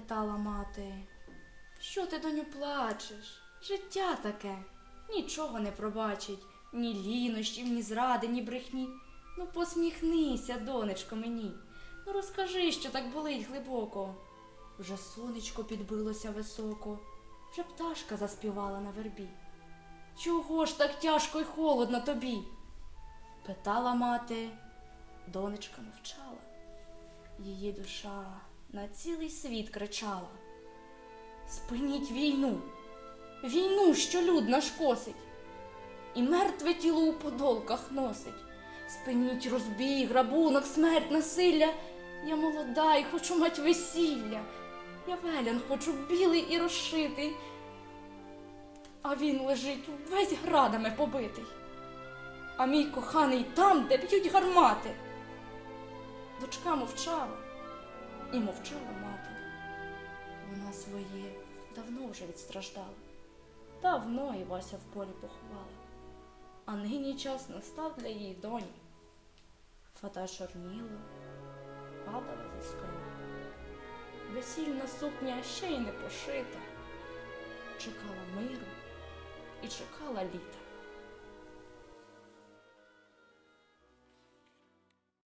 питала мати. Що ти, доню, плачеш? Життя таке. Нічого не пробачить, ні лінощів, ні зради, ні брехні. Ну посміхнися, донечко, мені. Ну розкажи, що так болить глибоко. Вже сонечко підбилося високо, вже пташка заспівала на вербі. Чого ж так тяжко й холодно тобі? питала мати. Донечка мовчала. Її душа на цілий світ кричала. Спиніть війну, війну, що люд наш косить, і мертве тіло у подолках носить. Спиніть розбій, грабунок, смерть, насилля. Я молода і хочу мать весілля. Я велян хочу білий і розшитий, а він лежить весь градами побитий. А мій коханий там, де б'ють гармати. Дочка мовчала і мовчала мати. Вона своє давно вже відстраждала. Давно Івася в полі поховала. А нині час настав для її доні. Фата чорніла, падала зі скроні. Весільна сукня ще й не пошита. Чекала миру і чекала літа.